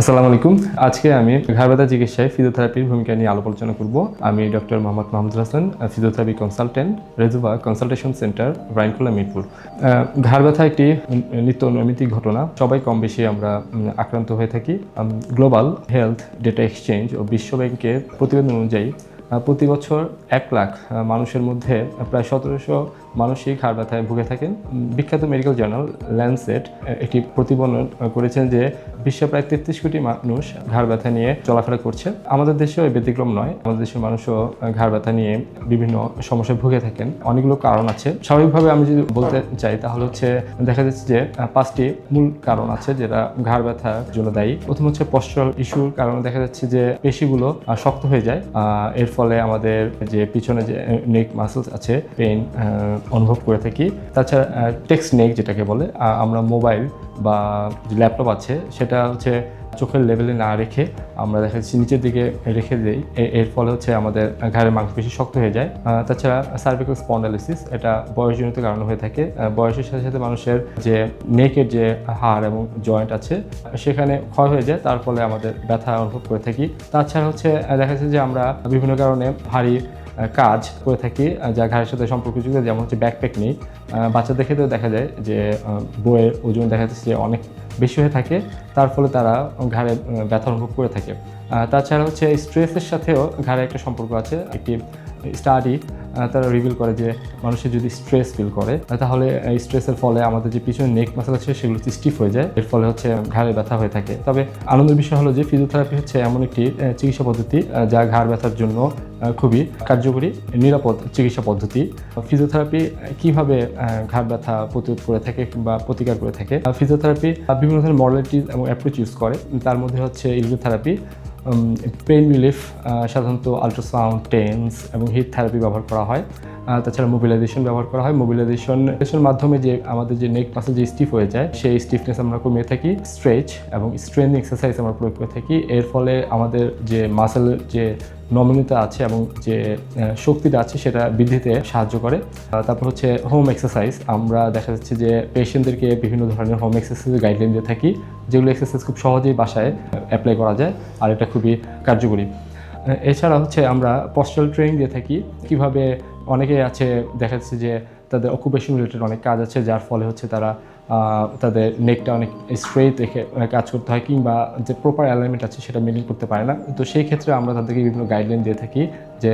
আসসালামু আলাইকুম। আজকে আমি ঘাড় ব্যথা চিকিৎসায় ফিজিওথেরাপির ভূমিকা নিয়ে আলোচনা করব। আমি doctor Mohammad Mahmudul Hasan, physiotherapy consultant, Rejuva consultation centre ব্রাইনকুলা Mirpur. ঘাড় ব্যথা একটি নিত্য নৈমিত্তিক ঘটনা। সবাই কম বেশি আমরা আক্রান্ত হয়ে থাকি। গ্লোবাল হেলথ ডেটা এক্সচেঞ্জ ও বিশ্ব ব্যাংকের প্রতিবেদন অনুযায়ী প্রতি বছর এক লাখ মানুষের মধ্যে প্রায় সতেরোশো মানসিক হাড় ব্যথায় ভুগে থাকেন। বিখ্যাত মেডিকেল জার্নাল ল্যান্ডসেট একটি প্রতিবেদন আহ, করেছেন যে বিশ্বে প্রায় তেত্রিশ কোটি মানুষ ঘাড় ব্যথা নিয়ে চলাফেরা করছে। আমাদের দেশেও ব্যতিক্রম নয়। আমাদের দেশের মানুষও ঘাড় ব্যথা নিয়ে বিভিন্ন সমস্যায় ভুগে থাকেন। অনেকগুলো কারণ আছে। স্বাভাবিকভাবে আমি যদি বলতে চাই তাহলে হচ্ছে দেখা যাচ্ছে যে পাঁচটি মূল কারণ আছে যেটা ঘাড় ব্যথার জন্য দায়ী। প্রথম হচ্ছে পশ্চাল ইস্যুর কারণে দেখা যাচ্ছে যে পেশিগুলো শক্ত হয়ে যায়। এর ফলে আমাদের যে পিছনে যে নেক মাসেলস আছে পেইন অনুভব করে থাকি। তাছাড়া টেক্সট নেক যেটাকে বলে। আমরা মোবাইল বা ল্যাপটপ আছে, সেটা হচ্ছে চোখের লেভেলে না রেখে আমরা দেখা যাচ্ছে নিচের দিকে রেখে দিই। এর ফলে হচ্ছে আমাদের ঘাড়ের মাংসপেশি শক্ত হয়ে যায়। তাছাড়া সার্ভিক্যাল স্পন্ডালিসিস এটা বয়সজনিত কারণ হয়ে থাকে। বয়সের সাথে সাথে মানুষের যে নেকের যে হাড় এবং জয়েন্ট আছে, সেখানে ক্ষয় হয়ে যায়। তার ফলে আমাদের ব্যথা অনুভব করে থাকি। তাছাড়া হচ্ছে দেখা যাচ্ছে যে আমরা বিভিন্ন কারণে ভারী কাজ করে থাকি যা ঘাড়ের সাথে সম্পর্কযুক্ত, যেমন হচ্ছে ব্যাকপ্যাক নেই। বাচ্চাদের ক্ষেত্রেও দেখা যায় যে বইয়ের ওজন দেখা যাচ্ছে যে অনেক বেশি হয়ে থাকে। তার ফলে তারা ঘাড়ে ব্যথা অনুভব করে থাকে। তাছাড়া হচ্ছে স্ট্রেসের সাথেও ঘাড়ে একটা সম্পর্ক আছে। একটি স্টাডি তারা রিভিল করে যে মানুষের যদি স্ট্রেস ফিল করে তাহলে স্ট্রেসের ফলে আমাদের যে পিছনে নেক মাসেল আছে, সেগুলো স্টিফ হয়ে যায়। এর ফলে হচ্ছে ঘাড়ে ব্যথা হয়ে থাকে। তবে আনন্দের বিষয় হলো যে ফিজিওথেরাপি হচ্ছে এমন একটি চিকিৎসা পদ্ধতি যা ঘাড় ব্যথার জন্য খুবই কার্যকরী, নিরাপদ চিকিৎসা পদ্ধতি। ফিজিওথেরাপি কীভাবে ঘাড় ব্যথা প্রতিরোধ করে থাকে বা প্রতিকার করে থাকে? ফিজিওথেরাপি বিভিন্ন ধরনের মডেলিটি এবং অ্যাপ্রোচ ইউজ করে। তার মধ্যে হচ্ছে ইলিওথেরাপি পেইন রিলিফ সাধারণত আলট্রাসাউন্ড টেন্স এবং হিট থেরাপি ব্যবহার করা হয়। তাছাড়া মোবিলাইজেশন ব্যবহার করা হয়। মোবিলাইজেশনের মাধ্যমে যে আমাদের যে নেক মাসেল যে স্টিফ হয়ে যায়, সেই স্টিফনেস আমরা কমিয়ে থাকি। স্ট্রেচ এবং স্ট্রেন এক্সারসাইজ আমরা প্রয়োগ করে থাকি। এর ফলে আমাদের যে মাসেল যে নমনীয়তা আছে এবং যে শক্তিটা আছে সেটা বৃদ্ধিতে সাহায্য করে। তারপর হচ্ছে হোম এক্সারসাইজ আমরা দেখা যাচ্ছে যে পেশেন্টদেরকে বিভিন্ন ধরনের হোম এক্সারসাইজের গাইডলাইন দিয়ে থাকি, যেগুলো এক্সারসাইজ খুব সহজেই বাসায় অ্যাপ্লাই করা যায় আর এটা খুবই কার্যকরী। এছাড়া হচ্ছে আমরা পস্টাল ট্রেনিং দিয়ে থাকি। কীভাবে অনেকে আছে, দেখা যাচ্ছে যে তাদের অকুপেশন রিলেটেড অনেক কাজ আছে, যার ফলে হচ্ছে তারা তাদের নেকটা অনেক স্ট্রেট রেখে কাজ করতে হয় কিংবা যে প্রপার অ্যালাইনমেন্ট আছে সেটা মেনটেন করতে পারে না। তো সেই ক্ষেত্রে আমরা তাদেরকে বিভিন্ন গাইডলাইন দিয়ে থাকি যে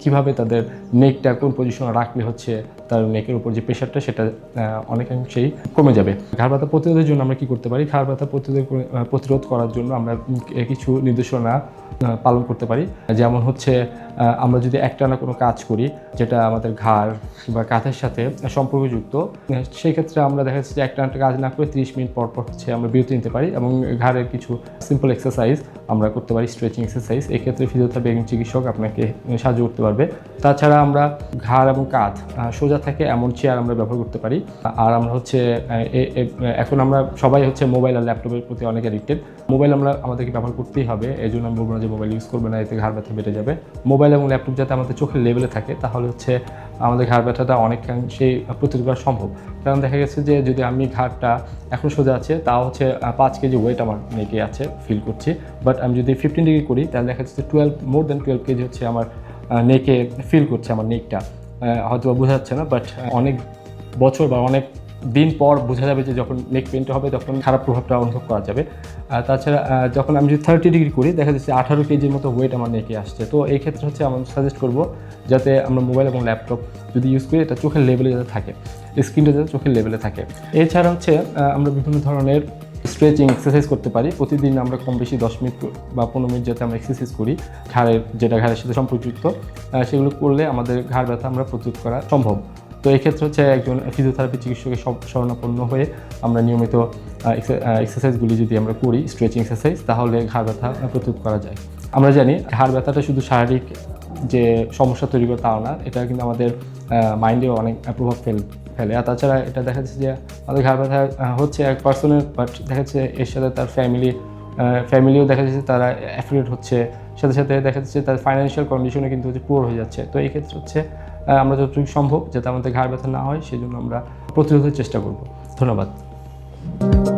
কীভাবে তাদের নেকটা কোন পজিশনে রাখলে হচ্ছে তার নেকের উপর যে প্রেশারটা সেটা অনেকাংশেই কমে যাবে। ঘাড় ব্যথা প্রতিরোধের জন্য আমরা কি করতে পারি? ঘাড় ব্যথা প্রতিরোধ প্রতিরোধ করার জন্য আমরা কিছু নির্দেশনা পালন করতে পারি। যেমন হচ্ছে আমরা যদি একটানা কোনো কাজ করি, যেটা আমাদের ঘাড় বা কাঁধের সাথে সম্পর্কযুক্ত, সেই ক্ষেত্রে আমরা দেখা যাচ্ছে যে একটানা কাজ না করে তিরিশ মিনিট পর পর হচ্ছে আমরা বিরতি নিতে পারি এবং ঘাড়ের কিছু সিম্পল এক্সারসাইজ আমরা করতে পারি স্ট্রেচিং এক্সারসাইজ এক্ষেত্রে ফিজিওথেরাপি চিকিৎসক আপনাকে সাহায্য করতে পারবে। তাছাড়া আমরা ঘাড় এবং কাঁধ সোজা থাকে এমন চেয়ার আমরা ব্যবহার করতে পারি। আর আমরা হচ্ছে এখন আমরা সবাই হচ্ছে মোবাইল আর ল্যাপটপের প্রতি অনেক অ্যাডিক্টেড মোবাইল আমরা আমাদেরকে ব্যবহার করতেই হবে এই জন্য আমি বলব না যে মোবাইল ইউজ করবে না, এতে ঘাড় ব্যথা বেড়ে যাবে। মোবাইল এবং ল্যাপটপ যাতে আমাদের চোখের লেভেলে থাকে, তাহলে হচ্ছে আমাদের ঘাড় ব্যথাটা অনেকাংশেই প্রতিরোধ করা সম্ভব। কারণ দেখা গেছে যে যদি আমি ঘাড়টা এখন সোজা আছে তা হচ্ছে পাঁচ কেজি ওয়েট আমার নেকে আছে ফিল করছি। বাট আমি যদি ফিফটিন ডিগ্রি করি, তাহলে দেখা যাচ্ছে twelve more then twelve KG হচ্ছে আমার নেকে ফিল করছে আমার নেকটা হয়তো বোঝা যাচ্ছে না বাট অনেক বছর বা অনেক দিন পর বোঝা যাবে যে যখন নেক পেনটা হবে তখন খারাপ প্রভাবটা অনুভব করা যাবে। তাছাড়া যখন আমি যদি থার্টি ডিগ্রি করি দেখা যাচ্ছে আঠারো কেজির মতো ওয়েট আমার নেকে আসছে। তো এই ক্ষেত্রে হচ্ছে আমরা সাজেস্ট করব যাতে আমরা মোবাইল এবং ল্যাপটপ যদি ইউজ করি এটা চোখের লেভেলে যাতে থাকে স্ক্রিনটা যাতে চোখের লেভেলে থাকে। এছাড়া হচ্ছে আমরা বিভিন্ন ধরনের স্ট্রেচিং এক্সারসাইজ করতে পারি। প্রতিদিন আমরা কম বেশি দশ মিনিট বা পনেরো মিনিট যাতে আমরা এক্সারসাইজ করি ঘাড়ের যেটা ঘাড়ের সাথে সম্পর্কযুক্ত আহ, সেগুলো করলে আমাদের ঘাড় ব্যথা আমরা প্রতিরোধ করা সম্ভব। তো এই ক্ষেত্রে হচ্ছে একজন ফিজিওথেরাপি চিকিৎসকের শরণাপন্ন হয়ে আমরা নিয়মিত এক্সারসাইজগুলি যদি আমরা করি স্ট্রেচিং এক্সারসাইজ তাহলে ঘাড় ব্যথা প্রতিরোধ করা যায়। আমরা জানি ঘাড় ব্যথাটা শুধু শারীরিক যে সমস্যা তৈরি করে তাও না, এটা কিন্তু আমাদের মাইন্ডেও অনেক প্রভাব ফেল, ফেলে। আর তাছাড়া এটা দেখা যাচ্ছে যে আমাদের ঘাড় ব্যথা হচ্ছে এক পার্সনের বাট দেখা যাচ্ছে এর সাথে তার ফ্যামিলি ফ্যামিলিও দেখা যাচ্ছে তারা অ্যাফিলিয়েট হচ্ছে। সাথে সাথে দেখা যাচ্ছে তার ফাইন্যান্সিয়াল কন্ডিশনে কিন্তু পুয়ার হয়ে যাচ্ছে। তো এই ক্ষেত্রে হচ্ছে আমরা যতটুকু সম্ভব যাতে আমাদের ঘাড় ব্যথা না হয়, সেজন্য আমরা প্রতিরোধের চেষ্টা করব। ধন্যবাদ।